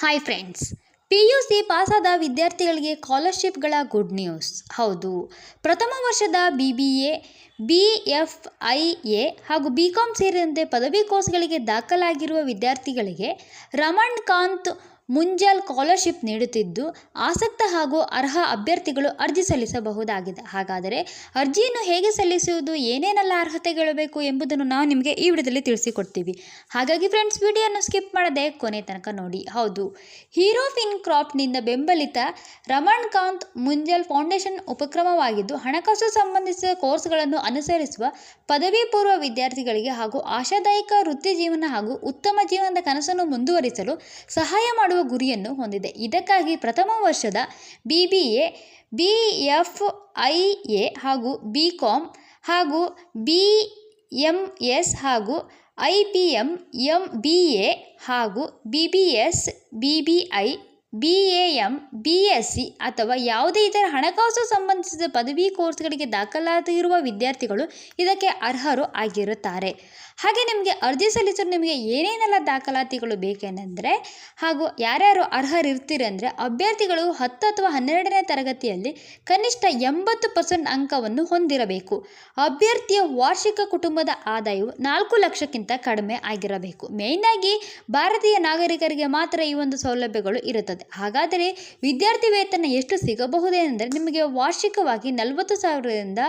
Hi friends P U C ಪಾಸಾದ ವಿದ್ಯಾರ್ಥಿಗಳಿಗೆ ಸ್ಕಾಲರ್ಶಿಪ್ಗಳ good news ಹೌದು. ಪ್ರಥಮ ವರ್ಷದ B B A B F I A ಹಾಗೂ ಬಿ ಕಾಮ್ ಸೇರಿದಂತೆ ಪದವಿ ಕೋರ್ಸ್ಗಳಿಗೆ ದಾಖಲಾಗಿರುವ ವಿದ್ಯಾರ್ಥಿಗಳಿಗೆ ರಮಣ್ ಕಾಂತ್ ಮುಂಜಾಲ್ ಸ್ಕಾಲರ್ಶಿಪ್ ನೀಡುತ್ತಿದ್ದು ಆಸಕ್ತ ಹಾಗೂ ಅರ್ಹ ಅಭ್ಯರ್ಥಿಗಳು ಅರ್ಜಿ ಸಲ್ಲಿಸಬಹುದಾಗಿದೆ. ಹಾಗಾದರೆ ಅರ್ಜಿಯನ್ನು ಹೇಗೆ ಸಲ್ಲಿಸುವುದು, ಏನೇನೆಲ್ಲ ಅರ್ಹತೆಗಳು ಬೇಕು ಎಂಬುದನ್ನು ನಾವು ನಿಮಗೆ ಈ ವಿಡಿಯೋದಲ್ಲಿ ತಿಳಿಸಿಕೊಡ್ತೀವಿ. ಹಾಗಾಗಿ ಫ್ರೆಂಡ್ಸ್ ವಿಡಿಯೋನ ಸ್ಕಿಪ್ ಮಾಡದೆ ಕೊನೆ ತನಕ ನೋಡಿ. ಹೌದು, ಹೀರೋ ಫಿನ್ ಕ್ರಾಪ್ನಿಂದ ಬೆಂಬಲಿತ ರಮಣ್ ಕಾಂತ್ ಮುಂಜಾಲ್ ಫೌಂಡೇಶನ್ ಉಪಕ್ರಮವಾಗಿದ್ದು, ಹಣಕಾಸು ಸಂಬಂಧಿಸಿದ ಕೋರ್ಸ್ಗಳನ್ನು ಅನುಸರಿಸುವ ಪದವಿ ಪೂರ್ವ ವಿದ್ಯಾರ್ಥಿಗಳಿಗೆ ಹಾಗೂ ಆಶಾದಾಯಕ ವೃತ್ತಿ ಜೀವನ ಹಾಗೂ ಉತ್ತಮ ಜೀವನದ ಕನಸನ್ನು ಮುಂದುವರಿಸಲು ಸಹಾಯ ಮಾಡುವ ಗುರಿಯನ್ನು ಹೊಂದಿದೆ. ಇದಕ್ಕಾಗಿ ಪ್ರಥಮ ವರ್ಷದ B B A B F I A ಹಾಗೂ ಬಿ ಕಾಮ್ ಹಾಗೂ ಬಿ ಎಂ ಎಸ್ ಹಾಗೂ I P M M B A ಹಾಗೂ B B S B B I B A M B S C ಅಥವಾ ಯಾವುದೇ ಇತರ ಹಣಕಾಸು ಸಂಬಂಧಿಸಿದ ಪದವಿ ಕೋರ್ಸ್ಗಳಿಗೆ ದಾಖಲಾತಿರುವ ವಿದ್ಯಾರ್ಥಿಗಳು ಇದಕ್ಕೆ ಅರ್ಹರು ಆಗಿರುತ್ತಾರೆ. ಹಾಗೆ ನಿಮಗೆ ಅರ್ಜಿ ಸಲ್ಲಿಸಲು ನಿಮಗೆ ಏನೇನೆಲ್ಲ ದಾಖಲಾತಿಗಳು ಬೇಕೇನೆಂದರೆ ಹಾಗೂ ಯಾರ್ಯಾರು ಅರ್ಹರಿರ್ತೀರಂದರೆ ಅಭ್ಯರ್ಥಿಗಳು ಹತ್ತು ಅಥವಾ ಹನ್ನೆರಡನೇ ತರಗತಿಯಲ್ಲಿ ಕನಿಷ್ಠ ಎಂಬತ್ತು ಪರ್ಸೆಂಟ್ ಅಂಕವನ್ನು ಹೊಂದಿರಬೇಕು. ಅಭ್ಯರ್ಥಿಯ ವಾರ್ಷಿಕ ಕುಟುಂಬದ ಆದಾಯವು ನಾಲ್ಕು ಲಕ್ಷಕ್ಕಿಂತ ಕಡಿಮೆ ಆಗಿರಬೇಕು. ಮೇಯ್ನಾಗಿ ಭಾರತೀಯ ನಾಗರಿಕರಿಗೆ ಮಾತ್ರ ಈ ಒಂದು ಸೌಲಭ್ಯಗಳು ಇರುತ್ತದೆ. ಹಾಗಾದರೆ ವಿದ್ಯಾರ್ಥಿ ವೇತನ ಎಷ್ಟು ಸಿಗಬಹುದೆಂದರೆ ನಿಮಗೆ ವಾರ್ಷಿಕವಾಗಿ ನಲವತ್ತು ಸಾವಿರದಿಂದ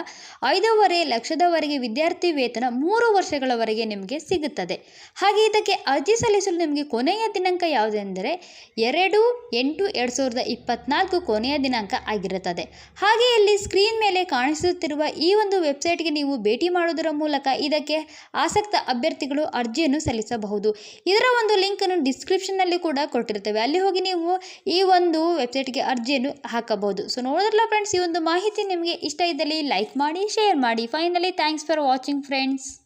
ಐದೂವರೆ ಲಕ್ಷದವರೆಗೆ ವಿದ್ಯಾರ್ಥಿ ವೇತನ ಮೂರು ವರ್ಷಗಳವರೆಗೆ ನಿಮಗೆ ಸಿಗುತ್ತದೆ. ಹಾಗೆ ಇದಕ್ಕೆ ಅರ್ಜಿ ಸಲ್ಲಿಸಲು ನಿಮಗೆ ಕೊನೆಯ ದಿನಾಂಕ ಯಾವುದೆಂದರೆ ಎರಡು ಎಂಟು ಎರಡು ಸಾವಿರದ ಇಪ್ಪತ್ನಾಲ್ಕು ಕೊನೆಯ ದಿನಾಂಕ ಆಗಿರುತ್ತದೆ. ಹಾಗೆ ಇಲ್ಲಿ ಸ್ಕ್ರೀನ್ ಮೇಲೆ ಕಾಣಿಸುತ್ತಿರುವ ಈ ಒಂದು ವೆಬ್ಸೈಟ್ಗೆ ನೀವು ಭೇಟಿ ಮಾಡುವುದರ ಮೂಲಕ ಇದಕ್ಕೆ ಆಸಕ್ತ ಅಭ್ಯರ್ಥಿಗಳು ಅರ್ಜಿಯನ್ನು ಸಲ್ಲಿಸಬಹುದು. ಇದರ ಒಂದು ಲಿಂಕನ್ನು ಡಿಸ್ಕ್ರಿಪ್ಷನ್ನಲ್ಲಿ ಕೂಡ ಕೊಟ್ಟಿರ್ತೇವೆ ಅಲ್ಲಿ ಹೋಗಿ ನೀವು ಈ ಒಂದು ವೆಬ್ಸೈಟ್ಗೆ ಅರ್ಜಿಯನ್ನು ಹಾಕಬಹುದು. ಸೊ ನೋಡಿದ್ರಲ್ಲ ಫ್ರೆಂಡ್ಸ್ ಈ ಒಂದು ಮಾಹಿತಿ ನಿಮಗೆ ಇಷ್ಟ ಇದ್ದಲ್ಲಿ ಲೈಕ್ ಮಾಡಿ ಶೇರ್ ಮಾಡಿ. Finally thanks for watching friends